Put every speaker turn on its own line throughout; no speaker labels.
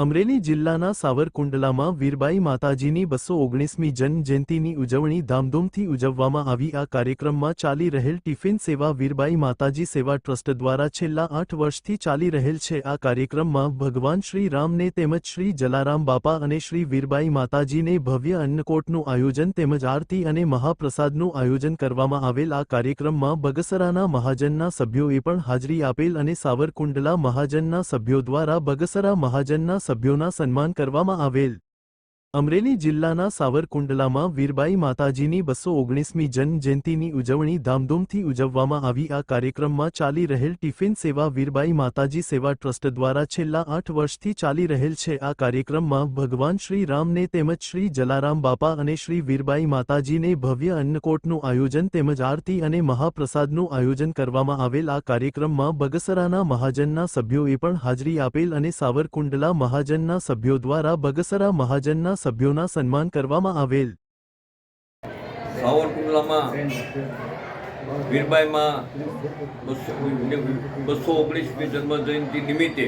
અમરેલી જિલ્લાના સાવરકુંડલામાં વીરબાઈ માતાજીની બસો ઓગણીસમી જન્મજયંતિની ઉજવણી ધામધૂમથી ઉજવવામાં આવી. આ કાર્યક્રમમાં ચાલી રહેલ ટિફિન સેવા વીરબાઈ માતાજી સેવા ટ્રસ્ટ દ્વારા છેલ્લા આઠ વર્ષથી ચાલી રહેલ છે. આ કાર્યક્રમમાં ભગવાન શ્રી રામને તેમજ શ્રી જલારામ બાપા અને શ્રી વીરબાઈ માતાજીને ભવ્ય અન્નકોટનું આયોજન તેમજ આરતી અને મહાપ્રસાદનું આયોજન કરવામાં આવેલ. આ કાર્યક્રમમાં બગસરાના મહાજનના સભ્યોએ પણ હાજરી આપેલ અને સાવરકુંડલા મહાજનના સભ્યો દ્વારા બગસરા મહાજનના સભ્યોના સન્માન કરવામાં આવેલ. અમરેલી જિલ્લાના સાવરકુંડલામાં વીરબાઈ માતાજીની બસો ઓગણીસમી જન્મજયંતિની ઉજવણી ધામધૂમથી ઉજવવામાં આવી. આ કાર્યક્રમમાં ચાલી રહેલ ટિફિન સેવા વીરબાઈ માતાજી સેવા ટ્રસ્ટ દ્વારા છેલ્લા આઠ વર્ષથી ચાલી રહેલ છે. આ કાર્યક્રમમાં ભગવાન શ્રી રામને તેમજ શ્રી જલારામ બાપા અને શ્રી વીરબાઈ માતાજીને ભવ્ય અન્નકોટનું આયોજન તેમજ આરતી અને મહાપ્રસાદનું આયોજન કરવામાં આવેલ. આ કાર્યક્રમમાં બગસરાના મહાજનના સભ્યોએ પણ હાજરી આપેલ અને સાવરકુંડલા મહાજનના સભ્યો દ્વારા બગસરા મહાજનના સભ્યોના સન્માન કરવામાં આવેલ.
સાવરકુંડલામાં વીરબાઈમાં બસો ઓગણીસમી ઓગણીસમી જન્મજયંતિ નિમિત્તે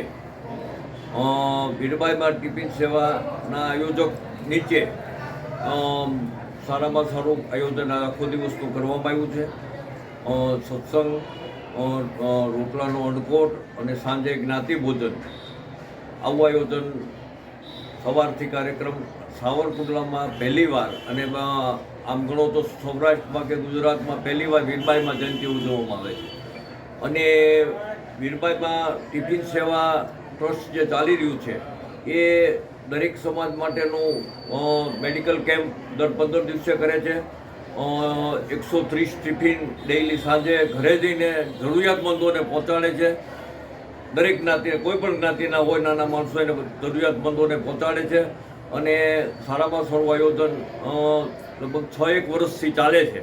વીરબાઈમાં ટિફિન સેવાના આયોજક નીચે સારામાં સારું આયોજન આખો દિવસનું કરવામાં આવ્યું છે. સત્સંગ રોટલાનો અણકોટ અને સાંજે જ્ઞાતિ ભોજન આવું આયોજન સવારથી કાર્યક્રમ સાવરકુંડલામાં પહેલીવાર અને આમ ગણો તો સૌરાષ્ટ્રમાં કે ગુજરાતમાં પહેલીવાર વીરબાઈમાં જયંતિ ઉજવવામાં આવે છે. અને વીરબાઈમાં ટિફિન સેવા ટ્રસ્ટ જે ચાલી રહ્યું છે, એ દરેક સમાજ માટેનું મેડિકલ કેમ્પ દર પંદર દિવસે કરે છે. એકસો ત્રીસ ટિફિન ડેઇલી સાંજે ઘરે જઈને જરૂરિયાતમંદોને પહોંચાડે છે. દરેક જ્ઞાતિ કોઈ પણ જ્ઞાતિના હોય, નાના માણસો એને જરૂરિયાતમંદોને પહોંચાડે છે અને સારામાં સારું આયોજન લગભગ છ એક વર્ષથી ચાલે છે.